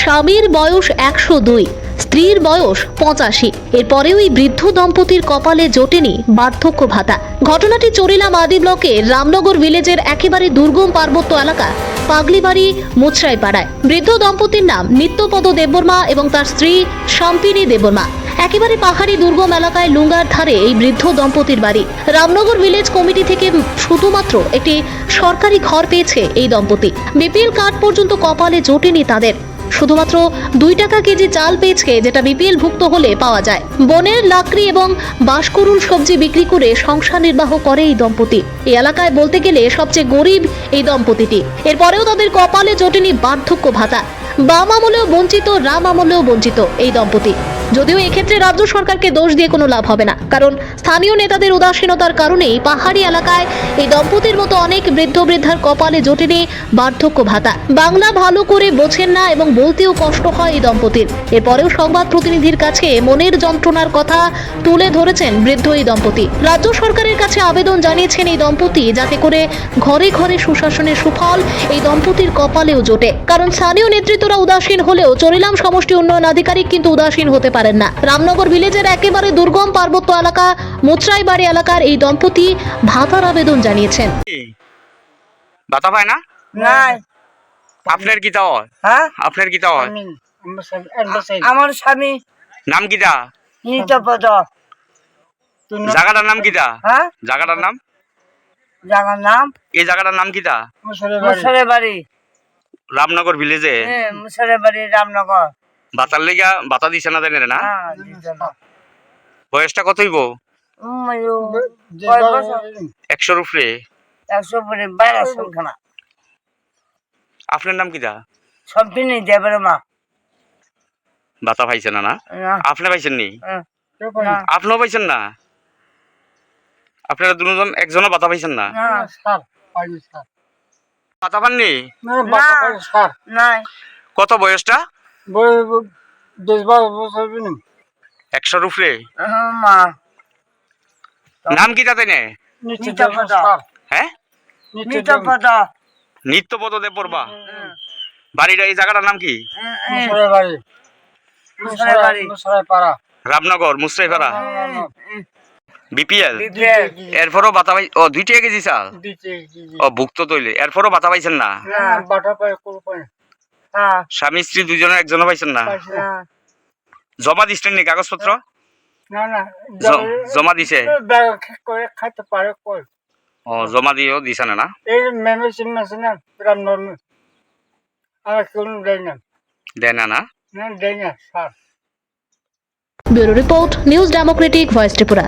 স্বামীর বয়স একশো দুই, স্ত্রীর বয়স পঁচাশি। এরপরেও এই বৃদ্ধ দম্পতির কপালে জোটেনি বার্ধক্য ভাতা। ঘটনাটি চরিলাম আদি ব্লকে রামনগর ভিলেজের একেবারে দুর্গম পার্বত্য এলাকা পাগলিবাড়ি মুচরাই পাড়ায় বৃদ্ধ দম্পতির নাম নিত্যপদ দেববর্মা এবং তার স্ত্রী শাম্পিনী দেববর্মা। একেবারে পাহাড়ি দুর্গম এলাকায় লুঙ্গার ধারে এই বৃদ্ধ দম্পতির বাড়ি। রামনগর ভিলেজ কমিটি থেকে শুধুমাত্র একটি সরকারি ঘর পেয়েছে এই দম্পতি। বিপিএল কার্ড পর্যন্ত কপালে জোটেনি তাদের। শুধুমাত্র দুই টাকা কেজি চাল পেয়েছে যেটা বিপিএল ভুক্ত হলে পাওয়া যায়। বনের লাকড়ি এবং বাসকরুন সবজি বিক্রি করে সংসার নির্বাহ করে এই দম্পতি। এই এলাকায় বলতে গেলে সবচেয়ে গরিব এই দম্পতিটি। এরপরেও তাদের কপালে জটেনি বার্ধক্য ভাতা। বাম আমলেও বঞ্চিত, রাম আমলেও বঞ্চিত এই দম্পতি। যদিও এক্ষেত্রে রাজ্য সরকারকে দোষ দিয়ে কোনো লাভ হবে না। কারণ স্থানীয় নেতাদের উদাসীনতার কারণেই পাহাড়ি এলাকায় এই দম্পতির মতো অনেক বৃদ্ধ বৃদ্ধার কপালে জোটেনি বার্ধক্য ভাতা। বাংলা ভালো করে বোঝেন না এবং বলতেও কষ্ট হয় এই দম্পতির। এরপরেও সংবাদ প্রতিনিধির কাছে মনের যন্ত্রণার কথা তুলে ধরেছেন বৃদ্ধ এই দম্পতি। রাজ্য সরকারের কাছে আবেদন জানিয়েছেন এই দম্পতি যাতে করে ঘরে ঘরে সুশাসনের সুফল এই দম্পতির কপালেও জোটে। কারণ স্থানীয় নেতৃত্বরা উদাসীন হলেও চরিলাম সমষ্টি উন্নয়ন আধিকারিক কিন্তু উদাসীন হতে পারেন না। রামনগর ভিলেজের একেবারে দুর্গম পার্বত্য এলাকা মুচরাই বাড়ি এলাকার এই দম্পতি ভাতার আবেদন জানিয়েছেন। বাতা পায় না? আপনার হয় হ্যাঁ? আপনার হয় আমার স্বামী। নাম নিতপদ জায়গাটার নাম কিতা হ্যাঁ? জায়গাটার নাম? জায়গার নাম? এই জায়গাটার নাম মুসরে বাড়ি। রামনগর ভিলেজে? হ্যাঁ মুসরে বাড়ি রামনগর। বাতার লেগা বাতা দিছে না জানেন না? হ্যাঁ না। বয়সটা কত হইব? একশোর উপরে? একশো পরে আপনার নাম সম্পিনি দেবের মা। বাতা পাইছে না না? না, আপনি পাইছেন নি? হ্যাঁ, আপনিও পাইছেন না? আপনারা দুজন একজনও বাতা পাইছেন না? না, বাতা পাননি? কত বয়সটা? একশোর উপরে হ্যাঁ, মা। নাম নে? নিতপদ হ্যাঁ? নিত্যপদ দেব পড়বা? বাড়িটা এই জায়গাটার নাম কি? রামনগর মুসরাইপাড়া বিপিএল? এরপরও বাতা পাই ও দুই টাকা কেজি। চাল ও ভুক্ত তৈলে। এরপরও বাতা পাইছেন না? হ্যাঁ স্বামী স্ত্রী দুজনের একজনও পাইছেন না? হ্যাঁ। জমা দিচ্ছেন নি কাগজপত্র? না না। জমা দিছে? করে খাইতে পারে কই? ও জমা দিয়েও দিছে না? না এই মেমেসিন মেশিন না পুরা নর্মাল। আর কোন দেয় না। দেয় না না? না দেয় না sir bureau report news democratic voice Tripura.